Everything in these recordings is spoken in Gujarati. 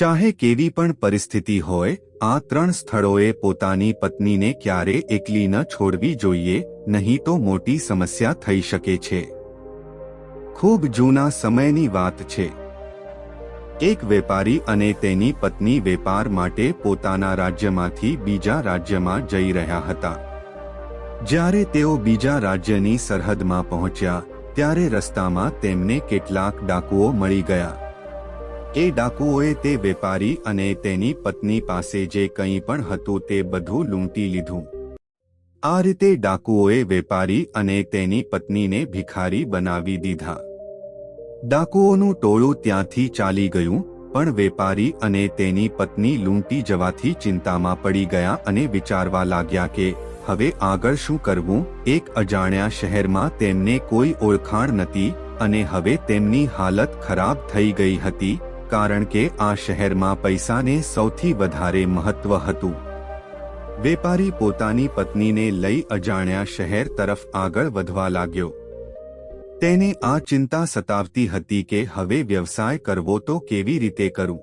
ચાહે કેવી પણ પરિસ્થિતિ હોય, આ ત્રણ સ્થળોએ પોતાની પત્નીને ક્યારે એકલી ન છોડવી જોઈએ, નહીં તો મોટી સમસ્યા થઈ શકે છે. ખૂબ જૂના સમયની વાત છે. એક વેપારી અને તેની પત્ની વેપાર માટે પોતાના રાજ્યમાંથી બીજા રાજ્યમાં જઈ રહ્યા હતા. જ્યારે તેઓ બીજા રાજ્યની સરહદમાં પહોંચ્યા, ત્યારે રસ્તામાં તેમને કેટલાક ડાકુઓ મળી ગયા. એ ડાકુઓએ તે વેપારી અને તેની પત્ની પાસે જે કંઈ પણ હતું તે બધું લૂંટી લીધું. આ રીતે ડાકુઓએ વેપારી અને તેની પત્નીને ભિખારી બનાવી દીધા. ડાકુઓનું ટોળું ત્યાંથી ચાલી ગયું, પણ વેપારી અને તેની પત્ની લૂંટી જવાથી ચિંતામાં પડી ગયા અને વિચારવા લાગ્યા કે, હવે આગળ શું કરવું? એક અજાણ્યા શહેરમાં તેમને કોઈ ઓળખાણ નથી અને હવે તેમની હાલત ખરાબ થઈ ગઈ હતી. કારણ કે આ શહેરમાં પૈસાને સૌથી વધારે મહત્વ હતું. વેપારી પોતાની પત્નીને લઈ અજાણ્યા શહેર તરફ આગળ વધવા લાગ્યો. તેને આ ચિંતા સતાવતી હતી કે હવે વ્યવસાય કરવો તો કેવી રીતે કરું?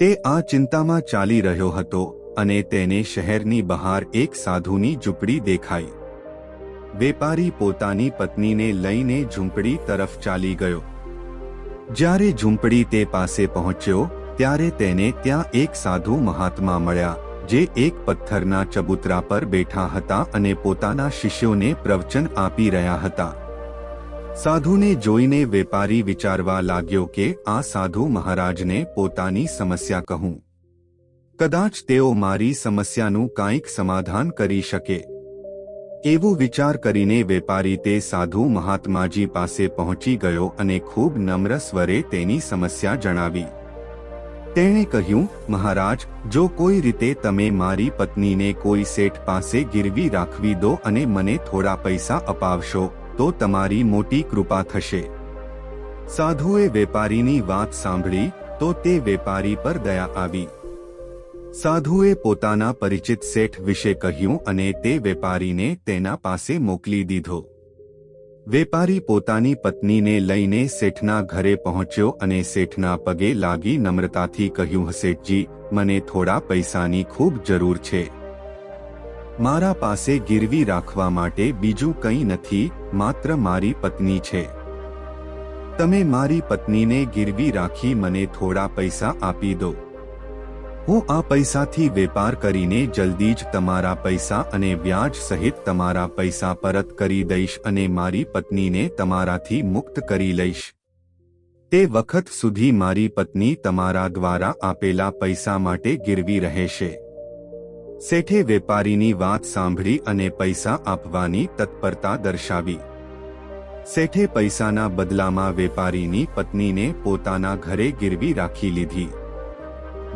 તે આ ચિંતામાં ચાલી રહ્યો હતો અને તેને શહેરની બહાર એક સાધુની ઝૂંપડી દેખાઈ. વેપારી પોતાની પત્નીને લઈને ઝૂંપડી તરફ ચાલી ગયો. જ્યારે ઝૂંપડી તે પાસે પહોંચ્યો, ત્યારે તેને ત્યાં એક સાધુ મહાત્મા મળ્યા, જે એક પથ્થરના ચબૂતરા પર બેઠા હતા અને પોતાના શિષ્યોને પ્રવચન આપી રહ્યા હતા. સાધુને જોઈને વેપારી વિચારવા લાગ્યો કે, આ સાધુ મહારાજને પોતાની સમસ્યા કહું. કદાચ તેઓ મારી સમસ્યાનું કાંઈક સમાધાન કરી શકે. એવું વિચાર કરીને વેપારી તે સાધુ મહાત્માજી પાસે પહોંચી ગયો અને ખૂબ નમ્ર સ્વરે તેની સમસ્યા જણાવી. તેણે કહ્યું, મહારાજ, જો કોઈ રીતે તમે મારી પત્નીને કોઈ શેઠ પાસે ગીરવી રાખવી દો અને મને થોડા પૈસા અપાવશો, તો તમારી મોટી કૃપા થશે સાધુએ વેપારીની વાત સાંભળી, તો તે વેપારી પર દયા આવી. સાધુએ પોતાના પરિચિત શેઠ વિશે કહ્યું અને તે વેપારીને તેના પાસે મોકલી દીધો. વેપારી પોતાની પત્નીને લઈને શેઠના ઘરે પહોંચ્યો અને શેઠના પગે લાગી નમ્રતાથી કહ્યું, શેઠજી, મને થોડા પૈસાની ખૂબ જરૂર છે. મારા પાસે ગીરવી રાખવા માટે બીજું કંઈ નથી, માત્ર મારી પત્ની છે. તમે મારી પત્નીને ગીરવી રાખી મને થોડા પૈસા આપી દો. હું આ પૈસાથી વેપાર કરીને જલ્દી જ તમારા પૈસા અને વ્યાજ સહિત તમારા પૈસા પરત કરી દઈશ અને મારી પત્નીને તમારાથી મુક્ત કરી લઈશ. તે વખત સુધી મારી પત્ની તમારા દ્વારા આપેલા પૈસા માટે ગીરવી રહેશે. શેઠે વેપારીની વાત સાંભળી અને પૈસા આપવાની તત્પરતા દર્શાવી. શેઠે પૈસાના બદલામાં વેપારીની પત્નીને પોતાના ઘરે ગીરવી રાખી લીધી.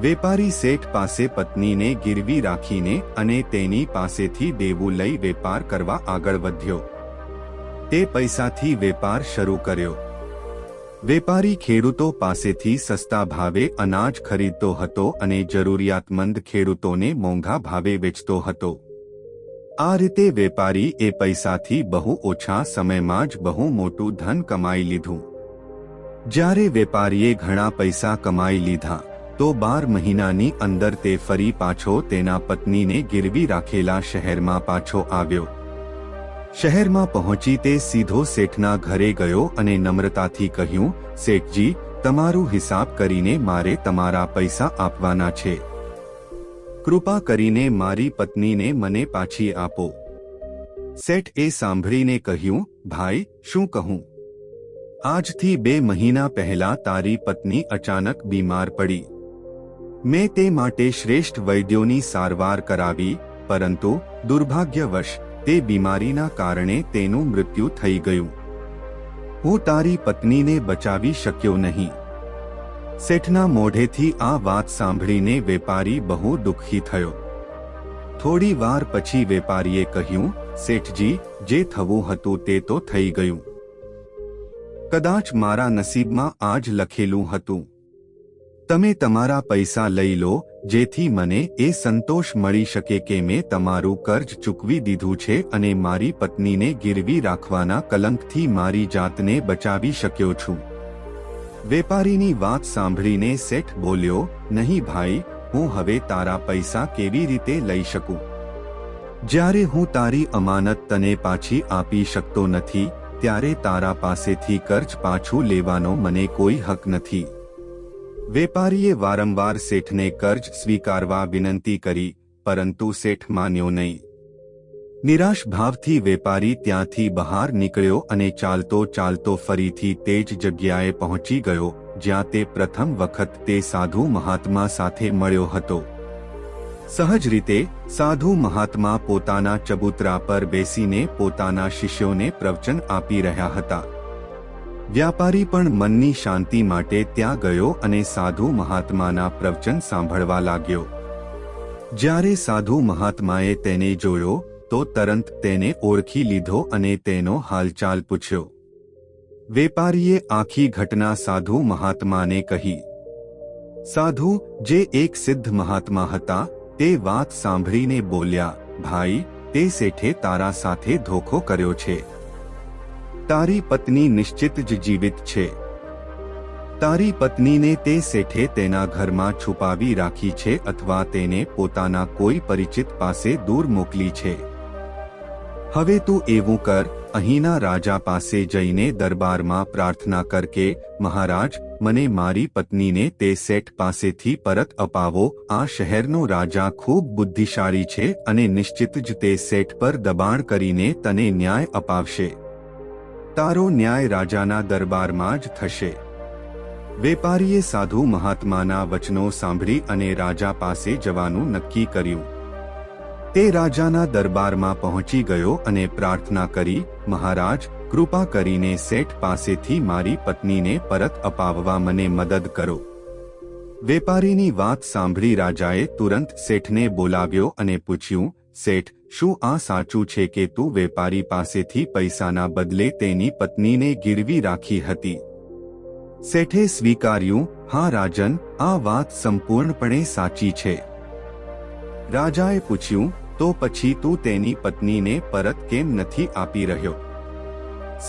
વેપારી શેઠ પાસે પત્નીને ગીરવી રાખીને અને તેની પાસેથી દેવું લઈ વેપાર કરવા આગળ વધ્યો. તે પૈસાથી વેપાર શરૂ કર્યો. વેપારી ખેડૂતો પાસેથી સસ્તા ભાવે અનાજ ખરીદતો હતો અને જરૂરિયાતમંદ ખેડૂતોને મોંઘા ભાવે વેચતો હતો. આ રીતે વેપારી એ પૈસાથી બહુ ઓછા સમયમાં જ બહુ મોટું ધન કમાઈ લીધું. જ્યારે વેપારીએ ઘણા પૈસા કમાઈ લીધા તો બાર મહિનાની અંદર તે ફરી પાછો તેના પત્નીને ગીરવી રાખેલા શહેરમાં પાછો આવ્યો. શહેરમાં પહોંચી તે સીધો શેઠના ઘરે ગયો અને નમ્રતાથી કહ્યું, શેઠજી, તમારું હિસાબ કરીને મારે તમારા પૈસા આપવાના છે. કૃપા કરીને મારી પત્નીને મને પાછી આપો. શેઠ એ સાંભળીને કહ્યું, ભાઈ, શું કહું? આજથી બે મહિના પહેલા તારી પત્ની અચાનક બીમાર પડી. મેં તે માટે શ્રેષ્ઠ વૈદ્યોની સારવાર કરાવી, પરંતુ દુર્ભાગ્યવશ, તે બીમારીના કારણે તેનું મૃત્યુ થઈ ગયું. હું તારી પત્નીને બચાવી શક્યો નહીં. શેઠના મોઢેથી આ વાત સાંભળીને વેપારી બહુ દુઃખી થયો. થોડી વાર પછી વેપારીએ કહ્યું, શેઠજી, જે થવું હતું તે તો થઈ ગયું. કદાચ મારા નસીબમાં આ જ લખેલું હતું. તમે તમારા પૈસા લઈ લો, જેથી મને એ સંતોષ મળી શકે કે મેં તમારું કર્જ ચૂકવી દીધું છે અને મારી પત્નીને ગીરવી રાખવાના કલંકથી મારી જાતને બચાવી શક્યો છું. વેપારીની વાત સાંભળીને શેઠ બોલ્યો, નહીં ભાઈ, હું હવે તારા પૈસા કેવી રીતે લઈ શકું? જ્યારે હું તારી અમાનત તને પાછી આપી શકતો નથી, ત્યારે તારા પાસેથી કર્જ પાછું લેવાનો મને કોઈ હક નથી. વેપારીએ વારંવાર શેઠને કર્જ સ્વીકારવા વિનંતી કરી, પરંતુ શેઠ માન્યો નહીં. નિરાશ ભાવથી વેપારી ત્યાંથી બહાર નીકળ્યો અને ચાલતો ચાલતો ફરીથી તે જ જગ્યાએ પહોંચી ગયો, જ્યાં તે પ્રથમ વખત તે સાધુ મહાત્મા સાથે મળ્યો હતો. સહજ રીતે, સાધુ મહાત્મા પોતાના ચબૂતરા પર બેસીને પોતાના શિષ્યોને પ્રવચન આપી રહ્યા હતા. વ્યાપારી પણ મનની શાંતિ માટે ત્યાં ગયો અને સાધુ મહાત્માના પ્રવચન સાંભળવા લાગ્યો. જ્યારે સાધુ મહાત્માએ તેને જોયો, તો તરંત તેને ઓળખી લીધો અને તેનો હાલચાલ પૂછ્યો. વેપારીએ આખી ઘટના સાધુ મહાત્માને કહી. સાધુ, જે એક સિદ્ધ મહાત્મા હતા, તે વાત સાંભળીને બોલ્યા, ભાઈ, તે શેઠે તારા સાથે ધોખો કર્યો છે. તારી પત્ની નિશ્ચિત જ જીવિત છે. તારી પત્નીને તે શેઠે તેના ઘરમાં છુપાવી રાખી છે અથવા તેને પોતાના કોઈ પરિચિત પાસે દૂર મોકલી છે. હવે તું એવું કર, અહીંના રાજા પાસે જઈને દરબારમાં પ્રાર્થના કર કે, મહારાજ, મને મારી પત્નીને તે સેઠ પાસેથી પરત અપાવો, આ શહેરનો રાજા ખૂબ બુદ્ધિશાળી છે અને નિશ્ચિત જ તે સેઠ પર દબાણ કરીને તને ન્યાય અપાવશે. તારો ન્યાય રાજાના દરબારમાં જ થશે. વેપારીએ સાધુ મહાત્માના વચનો સાંભળી અને રાજા પાસે જવાનું નક્કી કર્યું. તે રાજાના દરબારમાં પહોંચી ગયો અને પ્રાર્થના કરી, મહારાજ, કૃપા કરીને શેઠ પાસેથી મારી પત્નીને પરત અપાવવા મને મદદ કરો. વેપારીની વાત સાંભળી રાજાએ તુરંત શેઠને બોલાવ્યો અને પૂછ્યું શેઠ, શું આ સાચું છે કે તું વેપારી પાસેથી પૈસાના બદલે તેની પત્નીને ગીરવી રાખી હતી? શેઠે સ્વીકાર્યું, હા રાજન, આ વાત સંપૂર્ણપણે સાચી છે. રાજાએ પૂછ્યું, તો પછી તું તેની પત્નીને પરત કેમ નથી આપી રહ્યો?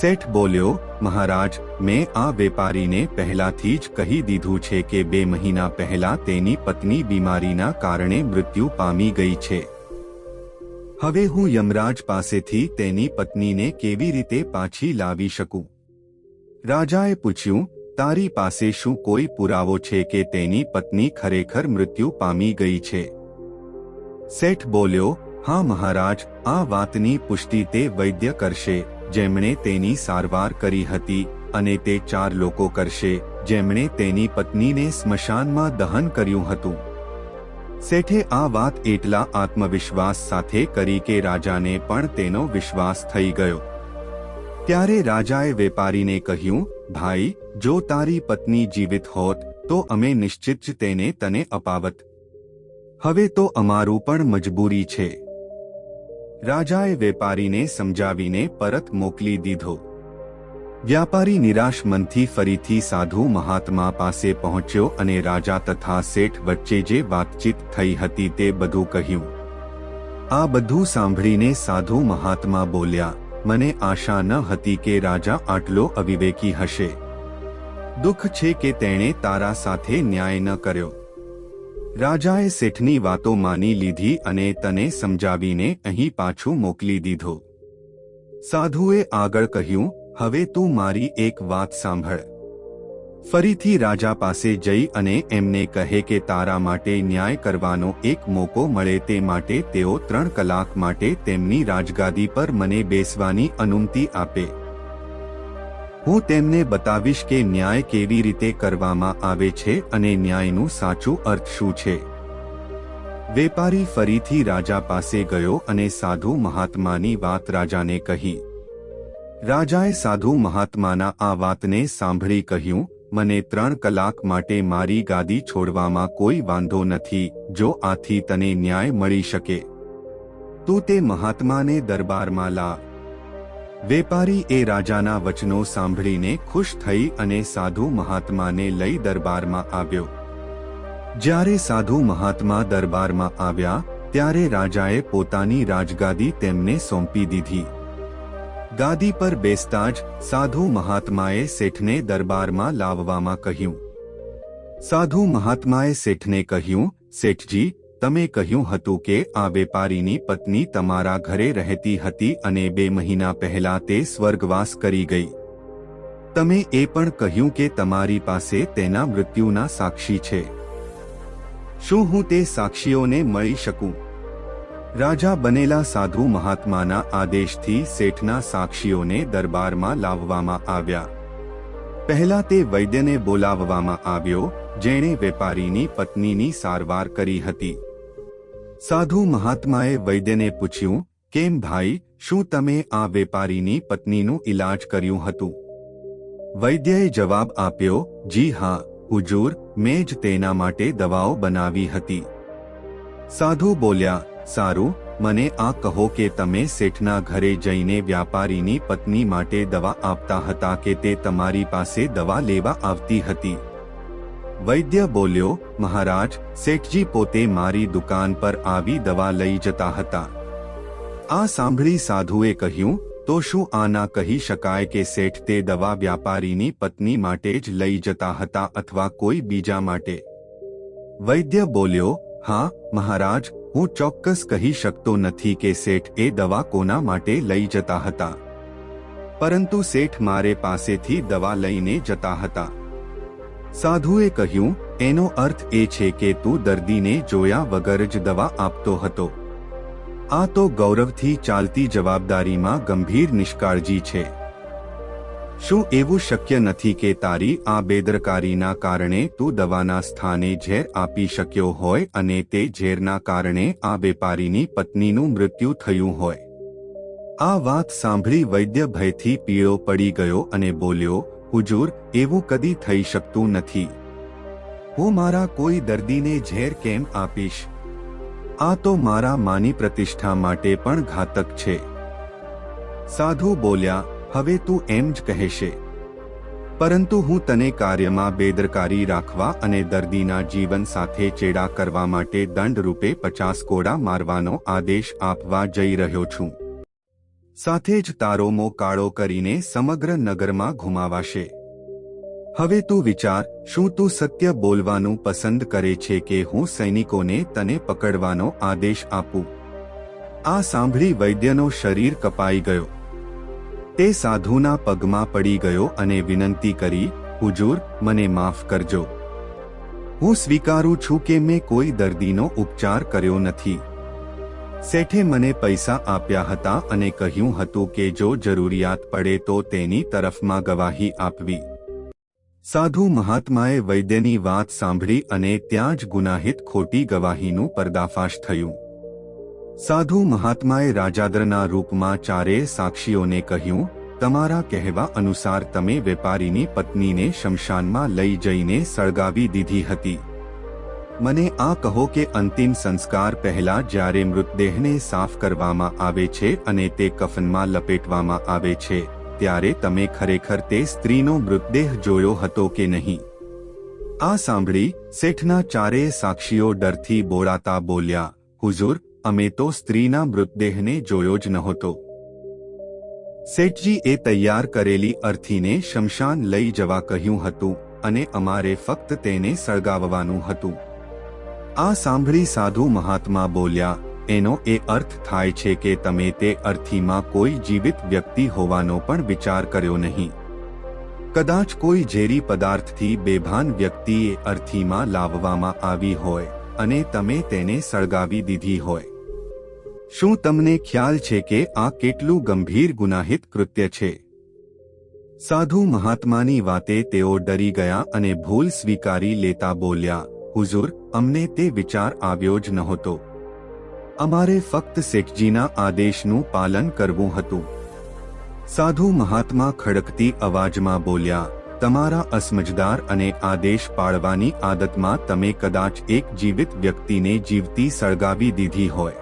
શેઠ બોલ્યો, મહારાજ, મેં આ વેપારીને પહેલાથી જ કહી દીધું છે કે બે મહિના પહેલા તેની પત્ની બીમારીના કારણે મૃત્યુ પામી ગઈ છે. હવે હું યમરાજ પાસેથી તેની પત્નીને કેવી રીતે પાછી લાવી શકું? રાજાએ પૂછ્યું, તારી પાસે શું કોઈ પુરાવો છે કે તેની પત્ની ખરેખર મૃત્યુ પામી ગઈ છે? શેઠ બોલ્યો, હા મહારાજ, આ વાતની પુષ્ટિ તે વૈદ્ય કરશે, જેમણે તેની સારવાર કરી હતી અને તે ચાર લોકો કરશે, જેમણે તેની પત્નીને સ્મશાનમાં દહન કર્યું હતું. શેઠે આ વાત એટલા આત્મવિશ્વાસ સાથે કરી કે રાજાને પણ તેનો વિશ્વાસ થઈ ગયો. ત્યારે રાજાએ વેપારીને કહ્યું, ભાઈ, જો તારી પત્ની જીવિત હોત, તો અમે નિશ્ચિત જ તેને તને અપાવત. હવે તો અમારું પણ મજબૂરી છે. રાજાએ વેપારીને સમજાવીને પરત મોકલી દીધો. વ્યાપારી નિરાશ મનથી ફરીથી સાધુ મહાત્મા પાસે પહોંચ્યો અને રાજા તથા શેઠ વચ્ચે જે વાતચીત થઈ હતી તે બધું કહ્યું. આ બધું સાંભળીને સાધુ મહાત્મા બોલ્યા, મને આશા ન હતી કે રાજા આટલો અવિવેકી હશે. દુઃખ છે કે તેણે તારા સાથે ન્યાય ન કર્યો. રાજાએ શેઠની વાતો માની લીધી અને તને સમજાવીને અહીં પાછું મોકલી દીધો. સાધુએ આગળ કહ્યું હવે તું મારી એક વાત સાંભળ. ફરીથી રાજા પાસે જઈ અને એમને કહે કે તારા માટે ન્યાય કરવાનો એક મોકો મળે તે માટે તેઓ ત્રણ કલાક માટે તેમની રાજગાદી પર મને બેસવાની અનુમતિ આપે. હું તેમને બતાવીશ કે ન્યાય કેવી રીતે કરવામાં આવે છે અને ન્યાયનું સાચું અર્થ શું છે. વેપારી ફરીથી રાજા પાસે ગયો અને સાધુ મહાત્માની વાત રાજાને કહી. રાજાએ સાધુ મહાત્માના આ વાતને સાંભળી કહ્યું, મને ત્રણ કલાક માટે મારી ગાદી છોડવામાં કોઈ વાંધો નથી, જો આથી તને ન્યાય મળી શકે. તું તે મહાત્માને દરબારમાં લા. વેપારી એ રાજાના વચનો સાંભળીને ખુશ થઈ અને સાધુ મહાત્માને લઈ દરબારમાં આવ્યો. જ્યારે સાધુ મહાત્મા દરબારમાં આવ્યા, ત્યારે રાજાએ પોતાની રાજગાદી તેમને સોંપી દીધી. ગાદી પર બેસતા જ સાધુ મહાત્માએ શેઠને દરબારમાં લાવવામાં કહ્યું. સાધુ મહાત્માએ શેઠને કહ્યું, શેઠજી, તમે કહ્યું હતું કે આ વેપારીની પત્ની તમારા ઘરે રહેતી હતી અને બે મહિના પહેલા તે સ્વર્ગવાસ કરી ગઈ. તમે એ પણ કહ્યું કે તમારી પાસે તેના મૃત્યુના સાક્ષી છે. શું હું તે સાક્ષીઓને મળી શકું? રાજા બનેલા સાધુ મહાત્માના આદેશથી શેઠના સાક્ષીઓને દરબારમાં લાવવામાં આવ્યા. પહેલા તે વૈદ્યને બોલાવવામાં આવ્યો, જેણે વેપારીની પત્નીની સારવાર કરી હતી. સાધુ મહાત્માએ વૈદ્યને પૂછ્યું, કેમ ભાઈ, શું તમે આ વેપારીની પત્નીનું ઇલાજ કર્યું હતું? વૈદ્યએ જવાબ આપ્યો, જી હા, હુજૂર, મેં જ તેના માટે દવાઓ બનાવી હતી. સાધુ બોલ્યા સારું, મને આ કહો કે તમે શેઠના ઘરે જઈને વ્યાપારીની પત્ની માટે દવા આપતા હતા કે તે તમારી પાસે દવા લેવા આવતી હતી? વૈદ્ય બોલ્યો, મહારાજ, શેઠજી પોતે મારી દુકાન પર આવી દવા લઈ જતા હતા. આ સાંભળી સાધુએ કહ્યું, તો શું આના કહી શકાય કે શેઠ તે દવા વ્યાપારીની પત્ની માટે જ લઈ જતા હતા અથવા કોઈ બીજા માટે? વૈદ્ય બોલ્યો, હા, મહારાજ હું ચોક્કસ કહી શકતો નથી કે શેઠ એ દવા કોના માટે લઈ જતા હતા. પરંતુ શેઠ મારે પાસેથી દવા લઈને જતા હતા. સાધુએ કહ્યું, એનો અર્થ એ છે કે તું દર્દીને જોયા વગર જ દવા આપતો હતો. આ તો ગૌરવથી ચાલતી જવાબદારીમાં ગંભીર નિષ્કાળજી છે. શું એવું શક્ય નથી કે તારી આ બેદરકારીના કારણે તું દવાના સ્થાને ઝેર આપી શક્યો હોય અને તે ઝેરના કારણે આ વેપારીની પત્નીનું મૃત્યુ થયું હોય? આ વાત સાંભળી વૈદ્ય ભયથી પીળો પડી ગયો અને બોલ્યો, હુજુર, એવું કદી થઈ શકતું નથી. હું મારા કોઈ દર્દીને ઝેર કેમ આપીશ? આ તો મારા માની પ્રતિષ્ઠા માટે પણ ઘાતક છે. સાધુ બોલ્યા હવે તું એમ જ કહેશે. પરંતુ હું તને કાર્યમાં બેદરકારી રાખવા અને દર્દીના જીવન સાથે ચેડા કરવા માટે દંડ રૂપે પચાસ કોડા મારવાનો આદેશ આપવા જઈ રહ્યો છું. સાથે જ તારો મો કાળો કરીને સમગ્ર નગરમાં ઘુમાવાશે. હવે તું વિચાર, શું તું સત્ય બોલવાનું પસંદ કરે છે કે હું સૈનિકોને તને પકડવાનો આદેશ આપું? આ સાંભળી વૈદ્યનો શરીર કપાઈ ગયો. તે સાધુના પગમાં પડી ગયો અને વિનંતી કરી, હુજુર, મને માફ કરજો. હું સ્વીકારું છું કે મેં કોઈ દર્દીનો ઉપચાર કર્યો નથી. શેઠે મને પૈસા આપ્યા હતા અને કહ્યું હતું કે જો જરૂરિયાત પડે તો તેની તરફમાં ગવાહી આપવી. સાધુ મહાત્માએ વૈદ્યની વાત સાંભળી અને ત્યાં જ ગુનાહિત ખોટી ગવાહીનું પર્દાફાશ થયું. સાધુ મહાત્માએ રાજાદ્રના રૂપમાં ચારેય સાક્ષીઓને કહ્યું, તમારા કહેવા અનુસાર તમે વેપારીની પત્નીને શમશાનમાં લઈ જઈને સળગાવી દીધી હતી. મને આ કહો કે અંતિમ સંસ્કાર પહેલા જ્યારે મૃતદેહને સાફ કરવામાં આવે છે અને તે કફનમાં લપેટવામાં આવે છે, ત્યારે તમે ખરેખર તે સ્ત્રીનો મૃતદેહ જોયો હતો કે નહીં. આ સાંભળી શેઠના ચારેય સાક્ષીઓ ડરથી બોળાતા બોલ્યા, હુઝુર અમે તો સ્ત્રીના મૃતદેહને જોયો જ નહોતો. શેઠજી એ તૈયાર કરેલી અર્થીને શમશાન લઈ જવા કહ્યું હતું અને અમારે ફક્ત તેને સળગાવવાનું હતું. આ સાંભળી સાધુ મહાત્મા બોલ્યા, એનો એ અર્થ થાય છે કે તમે તે અર્થીમાં કોઈ જીવિત વ્યક્તિ હોવાનો પણ વિચાર કર્યો નહીં. કદાચ કોઈ ઝેરી પદાર્થથી બેભાન વ્યક્તિએ અર્થીમાં લાવવામાં આવી હોય. અને તમે તેને સળગાવી દીધી હોય. શું તમને ખ્યાલ છે કે આ કેટલું ગંભીર ગુનાહિત કૃત્ય છે? સાધુ મહાત્માની વાતે તેઓ ડરી ગયા અને ભૂલ સ્વીકારી લેતા બોલ્યા, હુઝુર, અમને તે વિચાર આવ્યો જ નહોતો. અમારે ફક્ત શેખજીના આદેશનું પાલન કરવું હતું. સાધુ મહાત્મા ખડકતી અવાજમાં બોલ્યા તમારા અસમજદાર અને આદેશ પાળવાની આદતમાં તમે કદાચ એક જીવિત વ્યક્તિને જીવતી સળગાવી દીધી હોય.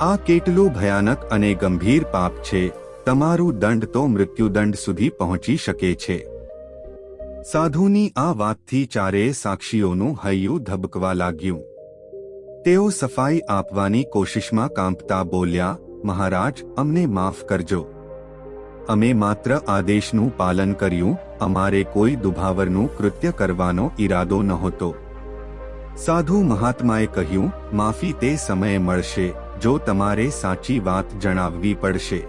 આ કેટલું ભયાનક અને ગંભીર પાપ છે, તમારું દંડ તો મૃત્યુદંડ સુધી પહોંચી શકે છે. સાધુની આ વાતથી ચારેય સાક્ષીઓનું હૈયું ધબકવા લાગ્યું. તેઓ સફાઈ આપવાની કોશિશમાં કાંપતા બોલ્યા, મહારાજ, અમને માફ કરજો. અમે માત્ર આદેશનું પાલન કર્યું, અમારે કોઈ દુભાવરનું કૃત્ય કરવાનો ઈરાદો નહોતો. સાધુ મહાત્માએ કહ્યું, માફી તે સમયે મળશે, જો તમારે સાચી વાત જણાવવી પડશે.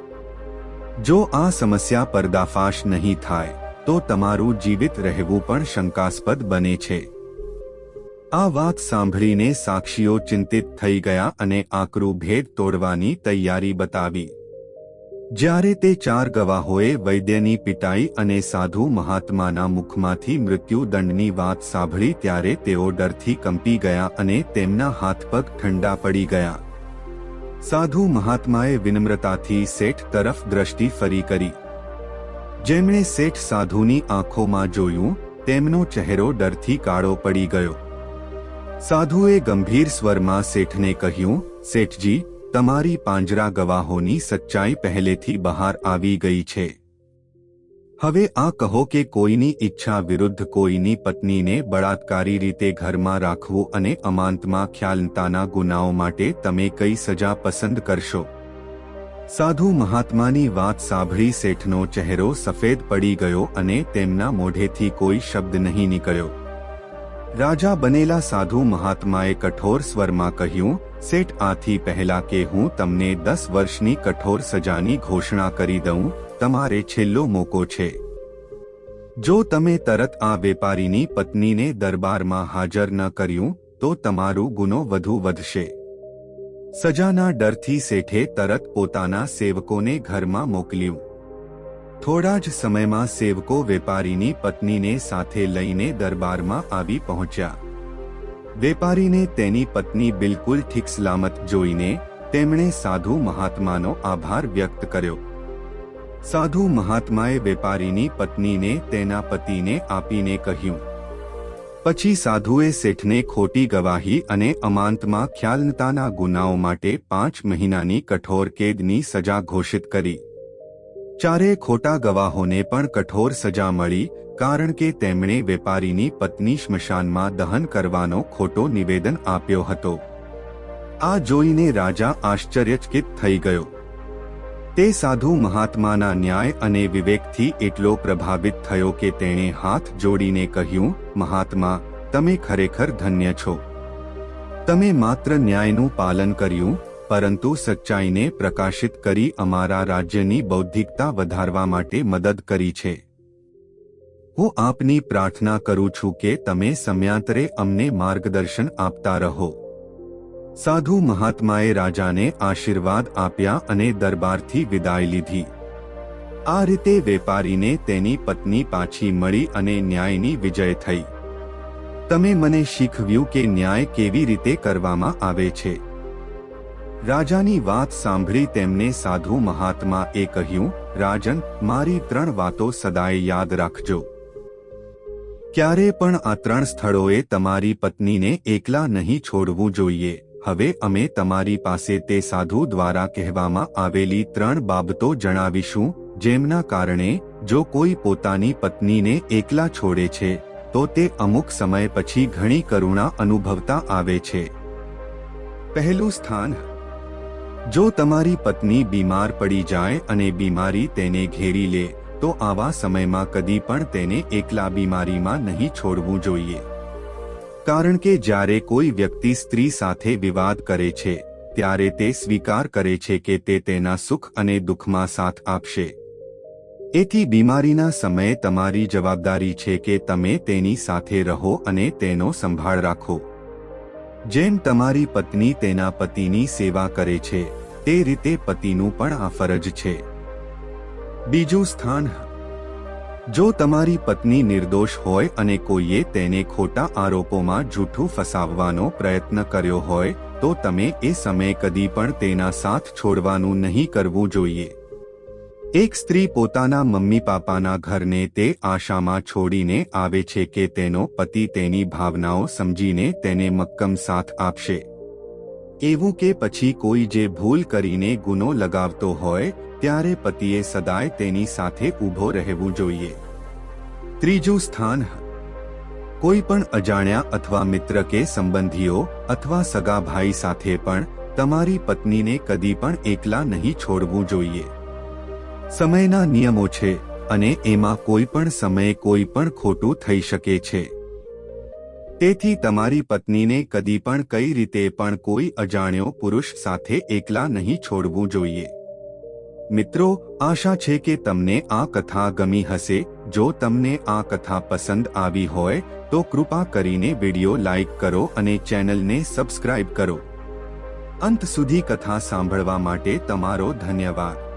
જો આ સમસ્યા પર્દાફાશ નહીં થાય, તો તમારું જીવિત રહેવું પણ શંકાસ્પદ બને છે. આ વાત સાંભળીને સાક્ષીઓ ચિંતિત થઈ ગયા અને આકરું ભેદ તોડવાની તૈયારી બતાવી. જ્યારે તે ચાર ગવાહોએ વૈદ્યની પિટાઈ અને સાધુ મહાત્માના મુખમાંથી મૃત્યુદંડની વાત સાંભળી ત્યારે તેઓ ડરથી કંપી ગયા અને તેમના હાથ પગ ઠંડા પડી ગયા. સાધુ મહાત્માએ વિનમ્રતાથી શેઠ તરફ દ્રષ્ટિ ફરી કરી. જેમણે શેઠ સાધુની આંખોમાં જોયું, તેમનો ચહેરો ડરથી કાળો પડી ગયો. સાધુએ ગંભીર સ્વરમાં શેઠને કહ્યું, શેઠજી તમારી પાંજરા ગવાહોની સચ્ચાઈ પહેલેથી બહાર આવી ગઈ છે. હવે આ કહો કે કોઈની ઈચ્છા વિરુદ્ધ કોઈની પત્નીને બળાત્કારી રીતે ઘરમાં રાખવું અને અમાંતમાં ખ્યાલતાના ગુનાઓ માટે તમે કઈ સજા પસંદ કરશો? સાધુ મહાત્માની વાત સાંભળી શેઠનો ચહેરો સફેદ પડી ગયો અને તેમના મોઢેથી કોઈ શબ્દ નહીં નીકળ્યો. રાજા બનેલા સાધુ મહાત્માએ કઠોર સ્વરમાં કહ્યું, સેઠ, આથી પહેલા કે હું તમને દસ વર્ષની કઠોર સજાની ઘોષણા કરી દઉં, તમારે છેલ્લો મોકો છે. જો તમે તરત આ વેપારીની પત્નીને દરબારમાં હાજર ન કર્યું, તો તમારું ગુનો વધુ વધશે. સજાના ડરથી શેઠે તરત પોતાના સેવકોને ઘરમાં મોકલ્યું. થોડા જ સમયમાં સેવકો વેપારીની પત્નીને સાથે લઈને દરબારમાં આવી પહોંચ્યા. વેપારીને તેની પત્ની બિલકુલ ઠીક સલામત જોઈને તેમણે સાધુ મહાત્માનો આભાર વ્યક્ત કર્યો. સાધુ મહાત્માએ વેપારીની પત્નીને તેના પતિને આપીને કહ્યું, પછી સાધુએ શેઠને ખોટી ગવાહી અને અમાંતમાં ખ્યાલનતાના ગુનાઓ માટે પાંચ મહિનાની કઠોર કેદની સજા ઘોષિત કરી. ચારે ખોટા ગવાહોને પણ કઠોર સજા મળી, કારણ કે તેમણે વેપારીની પત્ની સ્મશાનમાં દહન કરવાનો ખોટો નિવેદન આપ્યો હતો. આ જોઈને રાજા આશ્ચર્યચકિત થઈ ગયો. તે સાધુ મહાત્માના ન્યાય અને વિવેકથી એટલો પ્રભાવિત થયો કે તેણે હાથ જોડીને કહ્યું, મહાત્મા, તમે ખરેખર ધન્ય છો. તમે માત્ર ન્યાયનું પાલન કર્યું પરંતુ સચ્ચાઈને પ્રકાશિત કરી અમારા રાજ્યની બૌદ્ધિકતા વધારવા માટે મદદ કરી છે. હું આપની પ્રાર્થના કરું છું કે તમે સમયાંતરે અમને માર્ગદર્શન આપતા રહો. સાધુ મહાત્માએ રાજાને આશીર્વાદ આપ્યા અને દરબારથી વિદાય લીધી. આ રીતે વેપારીને તેની પત્ની પાછી મળી અને ન્યાયની વિજય થઈ. તમે મને શીખવ્યું કે ન્યાય કેવી રીતે કરવામાં આવે છે. રાજાની વાત સાંભળી તેમને સાધુ મહાત્મા એ કહ્યું, રાજન, મારી ત્રણ વાતો સદાય યાદ રાખજો. ક્યારે પણ આ ત્રણ સ્થળોએ તમારી પત્નીને એકલા નહીં છોડવું જોઈએ. હવે અમે તમારી પાસે તે સાધુ દ્વારા કહેવામાં આવેલી ત્રણ બાબતો જણાવીશું, જેમના કારણે, જો કોઈ પોતાની પત્નીને એકલા છોડે છે, તો તે અમુક સમય પછી ઘણી કરુણા અનુભવતા આવે છે. પહેલું સ્થાન જો તમારી પત્ની બીમાર પડી જાય અને બીમારી તેને ઘેરી લે, તો આવા સમયમાં કદી પણ તેને એકલા બીમારીમાં નહીં છોડવું જોઈએ. કારણ કે જ્યારે કોઈ વ્યક્તિ સ્ત્રી સાથે વિવાદ કરે છે, ત્યારે તે સ્વીકાર કરે છે કે તે તેના સુખ અને દુઃખમાં સાથ આપશે. એથી બીમારીના સમયે તમારી જવાબદારી છે કે તમે તેની સાથે રહો અને તેનો સંભાળ રાખો. જેમ તમારી પત્ની તેના પતિની સેવા કરે છે, તે રીતે પતિનું પણ આ ફરજ છે. બીજું સ્થાન, જો તમારી પત્ની નિર્દોષ હોય અને કોઈએ તેને ખોટા આરોપોમાં જૂઠું ફસાવવાનો પ્રયત્ન કર્યો હોય, તો તમે એ સમયે કદી પણ તેના સાથ છોડવાનું નહીં કરવું જોઈએ. એક સ્ત્રી પોતાના મમ્મી પાપાના ઘરને તે આશામાં છોડીને આવે છે કે તેનો પતિ તેની ભાવનાઓ સમજીને તેને મક્કમ સાથ આપશે. એવું કે પછી કોઈ જે ભૂલ કરીને ગુનો લગાવતો હોય, ત્યારે પતિએ સદાય તેની સાથે ઊભો રહેવું જોઈએ. ત્રીજું સ્થાન, કોઈ પણ અજાણ્યા અથવા મિત્ર કે સંબંધીઓ અથવા સગા ભાઈ સાથે પણ તમારી પત્નીને કદી પણ એકલા નહીં છોડવું જોઈએ. સમયના નિયમો છે અને એમાં કોઈ પણ સમયે કોઈ પણ ખોટું થઈ શકે છે. તેથી તમારી પત્નીને કદી પણ કઈ રીતે પણ કોઈ અજાણ્યો પુરુષ સાથે એકલા નહીં છોડવું જોઈએ. મિત્રો, આશા છે કે તમને આ કથા ગમી હશે. જો તમને આ કથા પસંદ આવી હોય, તો કૃપા કરીને વિડિયો લાઇક કરો અને ચેનલને સબસ્ક્રાઇબ કરો. અંત સુધી કથા સાંભળવા માટે તમારો ધન્યવાદ.